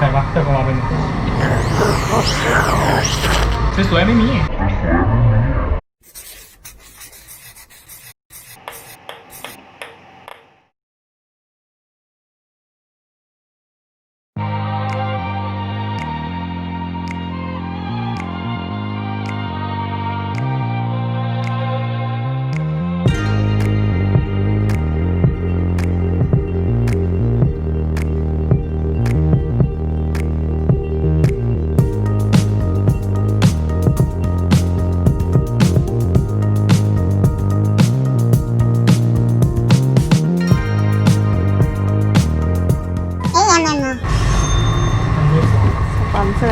ใครวะเจ้าของเราเป็นสวยๆไม่มี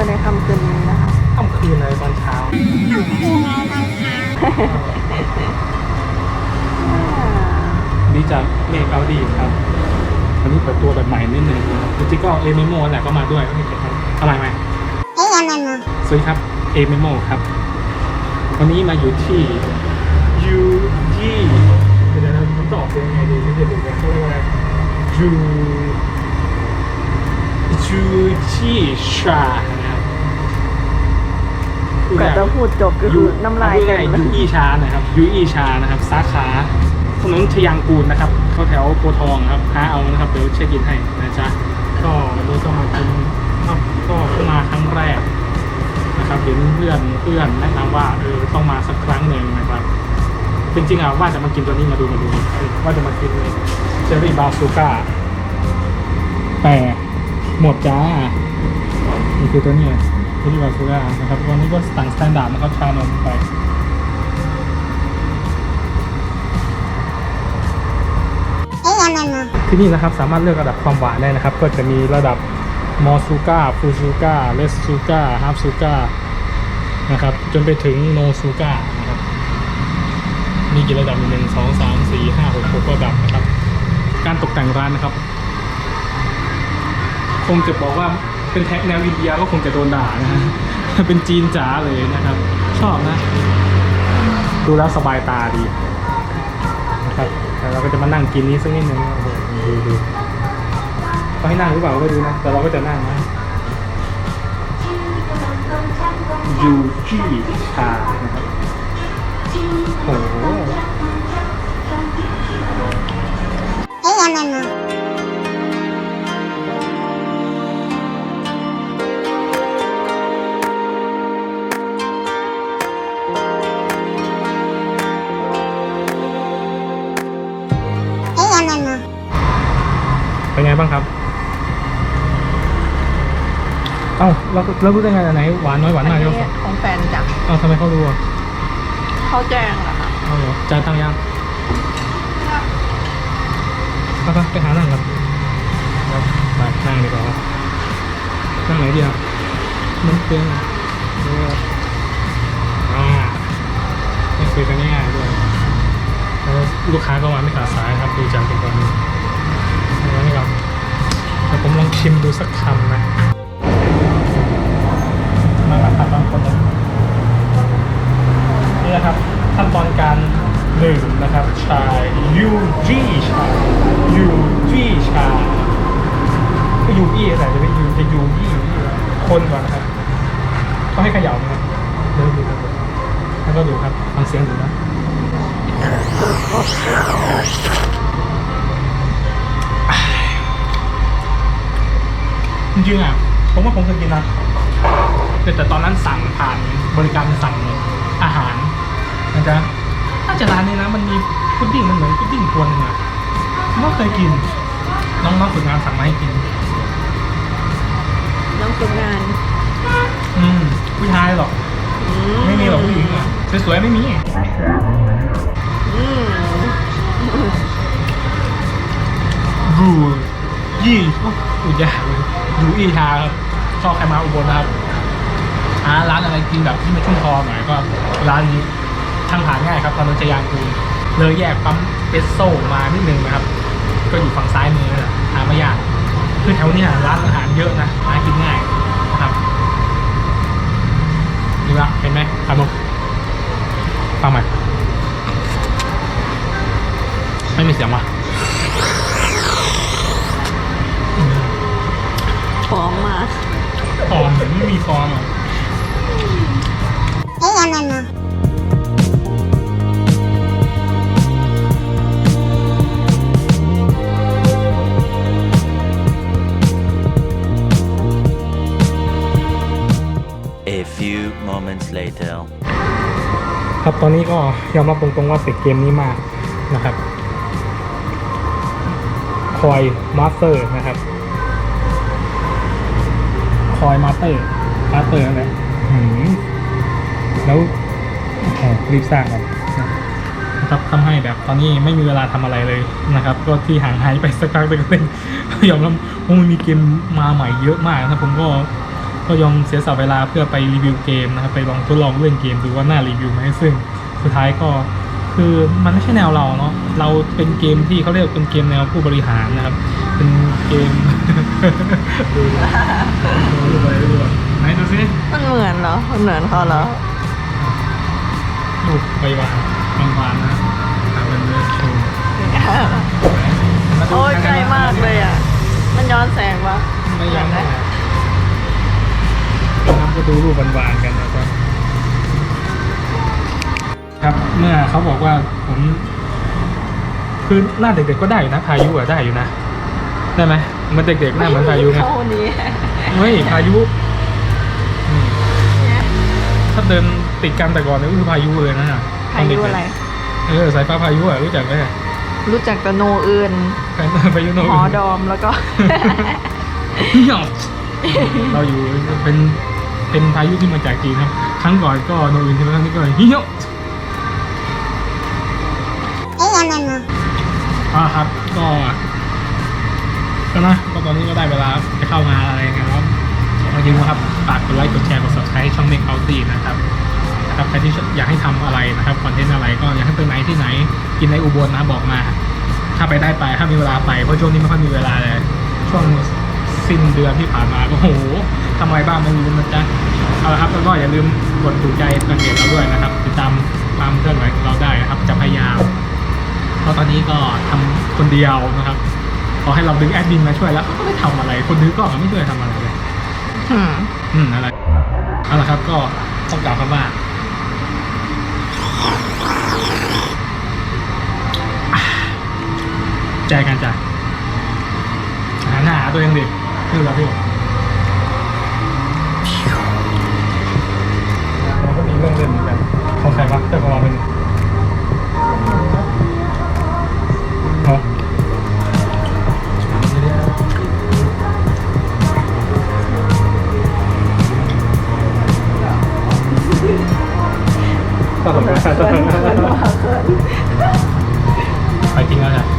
ในค่ำคืนนี้นะคะค่ำคืนเลยตอนเช้านี่จากเมกเอาดีครับวันนี้เปิดตัวแบบใหม่นิดนึงจริงๆก็เอเมโมแหละก็มาด้วยก็มีเก็บทำไมไหมสวัสดีครับเอเมโมครับ วันนี้มาอยู่ที่ยูที่เดี๋ยวนะผมจะออกเสียงยังไงดีที่จะดูกันเขาเรียกว่าอะไรยูยูที่ชานะครับ กว่าจะพูดจบก็คือน้ำลายพูดเต็ง่ายมๆยูอีชานะครับยูอีชานะครับ สาขาถนนชยางกูลนะครับเข้าแถวโพธิ์ทองครับหาเอานะครับเดี๋ยวเช็คอินให้นะจ๊ะก็วันนี้ก็มากินครับก็เพิ่งมาครั้งแรกนะครับเห็นเพื่อนเพื่อนแนะนำว่าเออต้องมาสักครั้งหนึ่งนะครับจริงๆอะว่าจะมากินตัวนี้มาดูมาดูเออว่าจะมากินเจอรี่บาซูก้าแต่หมดจ้านี่คือตัวเนี้ เจอรี่บาซูก้านะครับวันนี้ก็สั่งสแตนดาร์ดนะครับชานมไปที่นี่นะครับสามารถเลือกระดับความหวานได้นะครับ ก็จะมีระดับมอซูก้าฟูซูก้าเลสซูก้าฮาร์ฟซูก้านะครับ จนไปถึงโนซูก้านะครับ มีกี่ระดับมีหนึ่งสองสามสี่ห้าหกหกระดับนะครับ การตกแต่งร้านนะครับ คงจะบอกว่า เป็นแท็กแนวอินเดียก็คงจะโดนด่านะฮะเป็นจีนจ๋าเลยนะครับ ชอบนะ ดูแล้วสบายตาดีนะครับแต่เราก็จะมานั่งกินนี้สักนิดนึงโอ้โหดูดูเขาให้นั่งหรือเปล่าไม่รู้นะ แต่เราก็จะนั่งนะยูจีชานะครับโอ้โห เป็นไงบ้างครับ เอ้าเราเรารู้ได้ไงอันไหนหวานน้อยหวานอันมากนี้เยอะของแฟนจ้ะเอ้าทำไมเขารู้อะเขาแจ้งเหรอคะเอาเหรอจ่ายตังค์ยังไปไปไปหานั่งกันครับไปนั่งดีกว่าครับนั่งไหนดีอะมันเตียงอะเอออ่าไม่คุยกันง่ายๆด้วยแล้วลูกค้าก็มาไม่ขาดสายครับดูจากตรงนี้เอา ชิมดูสักคำนะมาครับบางคนนะนี่นะครับขั้นตอนการดื่มนะครับ ชายูจีชายูจีชาก็ยูอี้แต่จะเป็นยูจะยูยี่ยูยี่คนก่อนนะครับเขาให้เขย่านะครับเดี๋ยวดูครับแล้วก็ดูครับฟังเสียงดูนะ ริงๆอะผมว่าผมเคยกินนะแต่แต่ตอนนั้นสั่งผ่านบริการสั่งอาหารนะจ๊ะน่าจะร้านนี้นะมันมีพุดดิ้งมันเหมือนพุดดิ้งตัวหนึงอะผมก็เคยกิน น้องๆฝึกงานสั่งมาให้กิน น้องฝึกงาน อืมผู้ชายหรอกอืไม่มีหรอกผู้หญิงอะสวยๆไม่มีอืมบรูยี่โอ้พูดยากเลยบรูอีทาครับชอบใครมาอุบลนะครับหาร้านอะไรกินแบบที่มันชุ่มคอหน่อยก็ร้านนี้ทางผ่านง่ายครับตอนนนจะยางคูเลยแยกปั๊มเปสโซมานิดนึงนะครับ ก็อยู่ฝั่งซ้ายมือนั่นแหละหาไม่ยากคือแถวนี้ร้านอาหารเยอะนะหากินง่ายนะครับนี่ละเห็นไหมครับผมฟังใหม่ไม่มีเสียงว่ะ ไม่มีฟองอะเอ๊ะอะไรนะครับตอนนี้ก็ยอมรับตรงๆว่าติดเกมนี้มากนะครับคอยมาสเตอร์นะครับ คอยมาเตอร์มาเตอร์อะไรหืมแล้วโอ้โหรีบสร้างครับนะครับทำให้แบบตอนนี้ไม่มีเวลาทำอะไรเลยนะครับ ก็ที่ห่างหายไปสักพักหนึ่งเป็นยอมรับว่ามันมีเกมมาใหม่เยอะมากนะผมก็ก็ยอมเสียสละเวลาเพื่อไปรีวิวเกมนะครับไปลองทดลองเล่นเกมดูว่าน่ารีวิวไหมซึ่งสุดท้ายก็ คือมันไม่ใช่แนวเราเนาะเราเป็นเกมที่เขาเรียกเป็นเกมแนวผู้บริหารนะครับ เป็นเกมดูดูไปดูไปไหนดูซิมันเหมือนเหรอมันเหมือนเขาเหรอรูปใบวานบางวานนะตามเป็นเรื่องโชว์มาดูโอ้ยนไกลมากเลยอะ มันย้อนแสงปะไม่ยังนะนะครับก็ดูรูปหวานๆกันนะ ครับครับ เมื่อเขาบอกว่าผมคือหน้าเด็กๆก็ได้อยู่นะพายุอะได้อยู่นะได้ไหมมันเด็กๆหน้าเหมือนพายุนะเข้านี้เฮ้ยพายุอืมถ้าเดินติดกันแต่ก่อนเนี่ยก็คือพายุเลยนะพายุอะไร เออสายฟ้าพายุอะรู้จักไหมรู้จักแต่โนอื่นพายุโนหอดอมแล้วก็เหี่ยวเราอยู่เป็นเป็นพายุที่มาจากจีนครับ ครั้งก่อนก็โนอื่นใช่ไหมครั้งนี้ก็เหี่ย กันนะอ่าครับก็ก็นะก็ตอนนี้ก็ได้เวลาจะเข้างานอะไรเงี้ยแล้วอย่าลืมนะครับฝากกดไลค์กดแชร์กด subscribe ช่องเมกเอาตีนะครับนะครับใครที่อยากให้ทำอะไรนะครับคอนเทนต์อะไรก็อยากให้ไปไหนที่ไหน กินในอุบลนะบอกมา ถ้าไปได้ไปถ้ามีเวลาไปเพราะช่วงนี้ไม่ค่อยมีเวลาเลยช่วงสิ้นเดือนที่ผ่านมาก็โหทำไมบ้างไม่รู้นะจ๊ะเอาละครับแล้วก็อย่าลืมกดถูกใจกันเด็กเราด้วยนะครับ ติดตามความเคลื่อนไหวของเราได้นะครับ จะพยายาม ราะตอนนี้ก็ทำคนเดียวนะครับขอให้เราดึงแอดมินมาช่วยแล้วเขาก็ไม่ทำอะไร คนนึงก็ไม่ช่วยทำอะไรเลยอืมอืมอะไรเอาละครับก็ต้องกล่าวคำว่าอ่าใจกันจ้ะหาหน้าหาตัวเองดิคือเราพี่ ไปกินอะไร